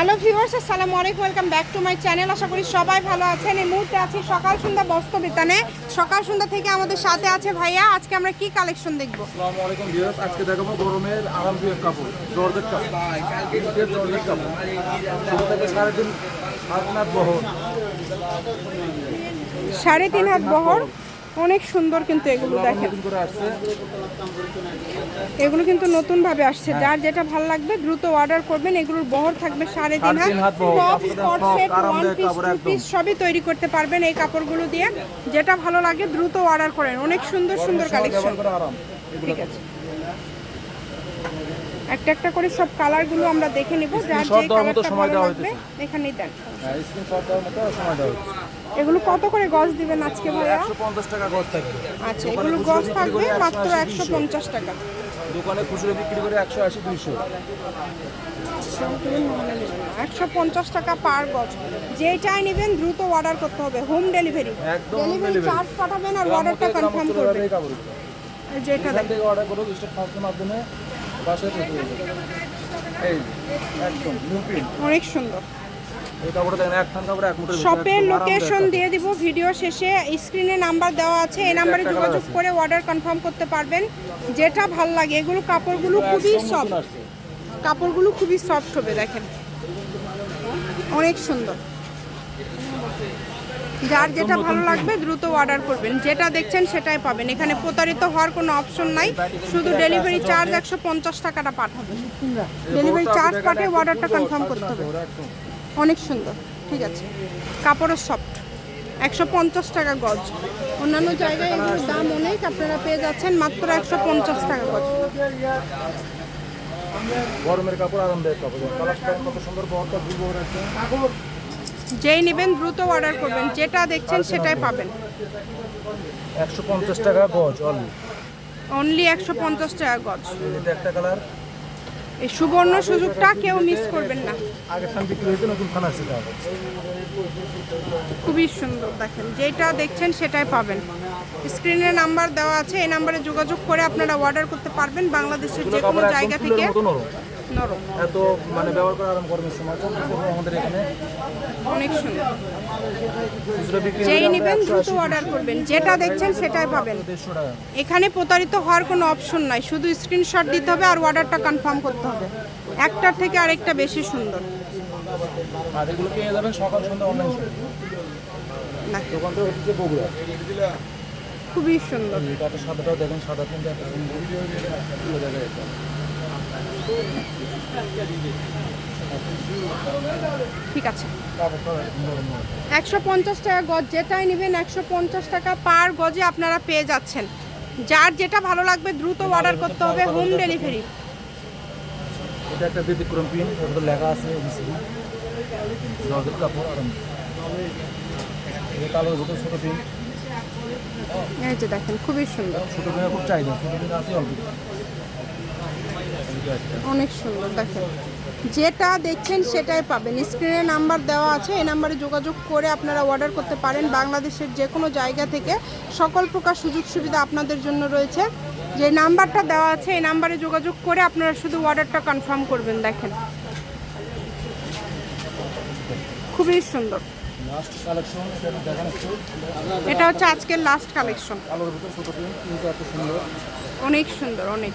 Hello viewers আসসালামু আলাইকুম welcome back to my channel. আশা করি সবাই ভালো আছেন। এই মুহূর্তে আছি সকাল সন্ধ্যা বস্ত্র বিতানে। সকাল সন্ধ্যা থেকে আমাদের সাথে আছে ভাইয়া। আজকে আমরা কি কালেকশন দেখব? আসসালামু আলাইকুম ভিউয়ার্স আজকে দেখাবো গরমের আরামদায়ক কাপড় জর্জেট কাপড়। জর্জেট কাপড়। শুরু থেকে সাড়ে তিন হাত বহর। সাড়ে তিন হাত বহর। অনেক সুন্দর কিন্তু এগুলো দেখেন। এগুলো কিন্তু নতুন ভাবে আসছে যার যেটা ভালো লাগবে দ্রুত অর্ডার করবেন। এগুলোর বহর থাকবে সাড়ে তিন হাত। Top skirt set one piece two piece সবই তৈরি করতে পারবেন এই কাপড়গুলো দিয়ে। যেটা ভালো লাগে দ্রুত অর্ডার করেন। অনেক সুন্দর সুন্দর কালেকশন ঠিক আছে। একটা একটা করে সব কালারগুলো আমরা দেখে নিব। যার যে কালারটা সময় ভালো লাগবে এখানেই দেন। স্ক্রিনশট দেওয়ার মতো সময় দেওয়া হচ্ছে এগুলো কত করে গজ দিবেন আজকে ভাইয়া? একশো পঞ্চাশ টাকা গজ থাকবে। আচ্ছা এগুলো গজ থাকবে মাত্র 180, একশো পঞ্চাশ টাকা। দোকানে খুচরো বিক্রি করে একশো আশি দুইশো। একশো পঞ্চাশ টাকা পার গজ। যেটাই নেবেন দ্রুত অর্ডার করতে হবে হোম ডেলিভারি একদম ডেলিভারি চার্জ পাঠাবেন আর অর্ডারটা কনফার্ম করবেন। যেটা এখান দেখ। থেকে অর্ডার করো স্টেট ফাস্টের মাধ্যমে বাসায় পৌঁছে দেবে এই একদম নিউ প্রিন্ট অনেক সুন্দর। শপের লোকেশন দিয়ে দিব ভিডিও শেষে স্ক্রিনে নাম্বার দেওয়া আছে এই নাম্বারে যোগাযোগ করে অর্ডার কনফার্ম করতে পারবেন। যেটা ভালো লাগে এগুলো কাপড়গুলো খুবই সফট কাপড়গুলো খুবই সফট হবে দেখেন। অনেক সুন্দর। যার যেটা ভালো লাগবে দ্রুত অর্ডার করবেন। যেটা দেখছেন সেটাই পাবেন। এখানে প্রতারিত হওয়ার কোনো অপশন নাই। শুধু ডেলিভারি চার্জ একশো পঞ্চাশ টাকাটা পাঠাবেন। ডেলিভারি চার্জ পাঠিয়ে অর্ডারটা কনফার্ম করতে হবে। অনেক সুন্দর ঠিক আছে। কাপড়ও সফট একশো পঞ্চাশ টাকা গজ। অন্যান্য জায়গায় এগুলোর দাম অনেক আপনারা পেয়ে যাচ্ছেন মাত্র একশো পঞ্চাশ টাকা গজ। গরমের কাপড় আরামদায়ক কাপড়। কত সুন্দর বহরটা দুই বহর যেই নেবেন দ্রুত অর্ডার করবেন যেটা দেখছেন সেটাই পাবেন। একশো পঞ্চাশ টাকা গজ অনলি অনলি একশো পঞ্চাশ টাকা গজ। একটা কালার। এই সুবর্ণ সুযোগটা কেউ মিস করবেন না। খুবই সুন্দর দেখেন যেটা দেখছেন সেটাই পাবেন। স্ক্রিনে নাম্বার দেওয়া আছে এই নাম্বারে যোগাযোগ করে আপনারা অর্ডার করতে পারবেন বাংলাদেশের যে কোনো জায়গা থেকে। নরম। এত মানে ব্যবহার করে আরাম গরমের সময় আমাদের এখানে। অনেক সুন্দর। যেই নেবেন 180, দ্রুত অর্ডার করবেন। যেটা দেখছেন সেটাই পাবেন। দেড়শো টাকা। এখানে প্রতারিত হওয়ার কোনো অপশন নাই। শুধু স্ক্রিনশট দিতে হবে আর অর্ডারটা কনফার্ম করতে হবে। একটার থেকে আরেকটা বেশি সুন্দর। আর এগুলো পেয়ে যাবেন সকাল সন্ধ্যা অনলাইন না। দোকানটা হচ্ছে বগুড়া। খুবই সুন্দর। এটা সাদাটাও দেখেন সাদা কিন্তু একটা সুন্দর। এগুলো দেখেন এটা। ঠিক আছে। একশো পঞ্চাশ টাকা গজ যেটাই নেবেন একশো পঞ্চাশ টাকা পার গজে আপনারা পেয়ে যাচ্ছেন। যার যেটা ভালো লাগবে দ্রুত অর্ডার করতে হবে হোম ডেলিভারি এটা একটা ব্যতিক্রম প্রিন্ট এর লেখা আছে এবিসি কাপড় আরাম। এটা কালোর ভিতর প্রিন্ট এই যে দেখেন খুবই সুন্দর। ছোটো প্রিন্টের খুব চাহিদা ছোটো প্রিন্ট আছে অল্প। অনেক সুন্দর দেখেন। যেটা দেখছেন সেটাই পাবেন। স্ক্রিনে নাম্বার দেওয়া আছে এই নাম্বারে যোগাযোগ করে আপনারা অর্ডার করতে পারেন। বাংলাদেশের যে কোনো জায়গা থেকে সকল প্রকার সুযোগ সুবিধা আপনাদের জন্য রয়েছে। যে নাম্বারটা দেওয়া আছে এই নাম্বারে যোগাযোগ করে আপনারা শুধু অর্ডারটা কনফার্ম করবেন দেখেন। খুবই সুন্দর। এটা হচ্ছে আজকের লাস্ট কালেকশন অনেক সুন্দর অনেক।